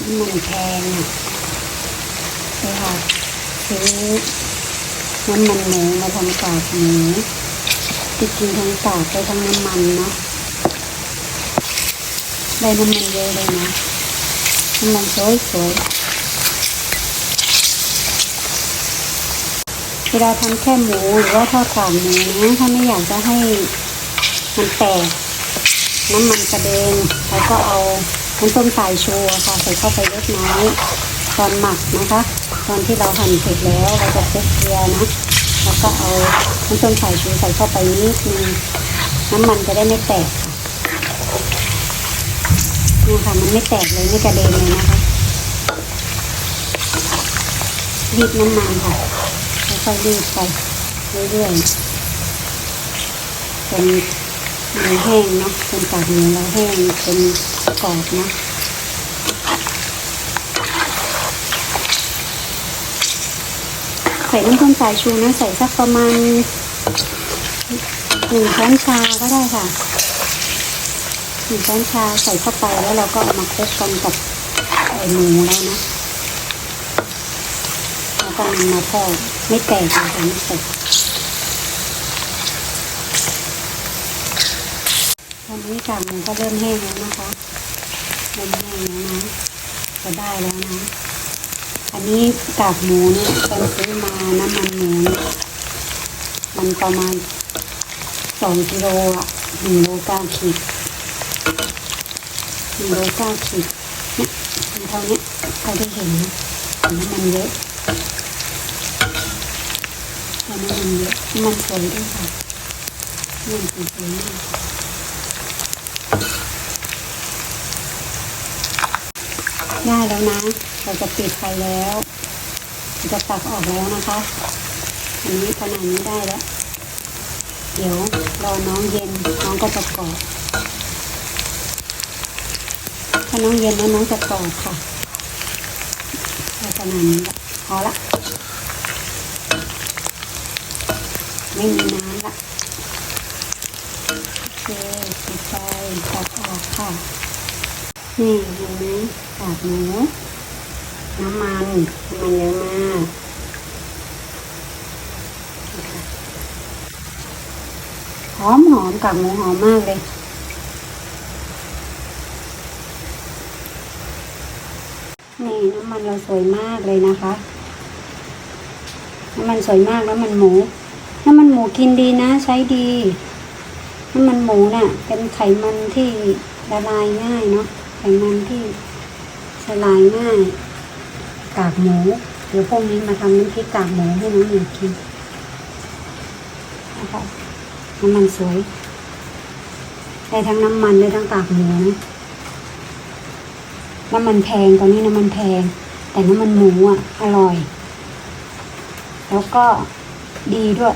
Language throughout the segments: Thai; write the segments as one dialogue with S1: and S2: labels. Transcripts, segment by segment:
S1: น้ำมันแพงอะเลยค่ะซื้อน้ำมันหมูมาทำกากหมูที่กินทั้งกากไปทั้งน้ำมันเนาะได้น้ำมันเยอะเลยนะน้ำมันสวยสวยเวลาทำแค่หมูหรือว่าทอดกากหมูนะถ้าไม่อยากจะให้มันแตกน้ำมันกระเด็นแล้วก็เอา น้ำส้มสายชูค่ะ ใส่เข้าไปเล็กน้อยตอนหมักนะคะ ตอนที่เราหั่นเสร็จแล้วเราจะคลุกเกลือนะแล้วก็เอาน้ำส้มสายชูใส่เข้าไปนิดนึงน้ำมันจะได้ไม่แตกค่ะนี่ค่ะมันไม่แตกเลยไม่กระเด็นเลยนะคะรีดน้ำมันค่ะค่อยๆรีดไปเรื่อยๆจนหมูแห้งเนาะเป็นกากหมูแล้วแห้งเป็น กรอบนะใส่น้ำส้มสายชูนะใส่สักประมาณหนึ่งช้อนชาก็ได้ค่ะหนึ่งช้อนชาใส่เข้าไปแล้วเราก็ามาคลุกกันกับไอหมูแล้วนะแล้วก็นำมาทอดไม่แตกเลยค่ะไม่แตก ตอนนี้กากหมูก็เริ่มแห้งแล้วนะคะเริ่มแห้งแล้วนะจะได้แล้วนะ อันนี้กากหมูเนี่ยตอนซื้อมาน้ำมันหมูเนี่ยมันประมาณสองกิโลอะหนึ่งโลเก้าขีดหนึ่งโลเก้าขีดเนี่ยมันเท่านี้เท่าที่เห็นนะน้ำมันเยอะน้ำมันเยอะมันสวยด้วยค่ะมันสวยมาก ได้แล้วนะ เราจะปิดไฟแล้วจะตักออกแล้วนะคะ อันนี้ขนาดนี้ได้แล้ว เดี๋ยวรอน้องเย็นน้องก็จะกรอบ ถ้าน้องเย็นแล้วน้องจะกรอบค่ะขนาดนี้พอละ ไม่มีน้ำ เคปิดไฟตักออกค่ะ นี่เห็นไหมกากหมูน้ำมันน้ำมันเยอะมากหอมหอมกากหมูหอมมากเลยนี่น้ำมันเราสวยมากเลยนะคะน้ำมันสวยมากน้ำมันหมู น้ำมันหมูกินดีนะใช้ดี น้ำมันหมูน่ะเป็นไขมันที่ละลายง่ายเนาะไขมันที่ละลายง่าย กากหมูเดี๋ยวพวกนี้มาทำน้ำพริกกากหมูให้น้องหนูกินนะคะน้ำมันสวยได้ทั้งน้ำมันได้ทั้งกากหมูนะน้ำมันแพงตอนนี้น้ำมันแพง แต่น้ำมันหมูอะ อร่อย แล้วก็ดีด้วย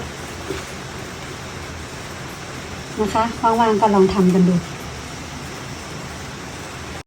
S1: นะคะว่างๆก็ลองทำกันดู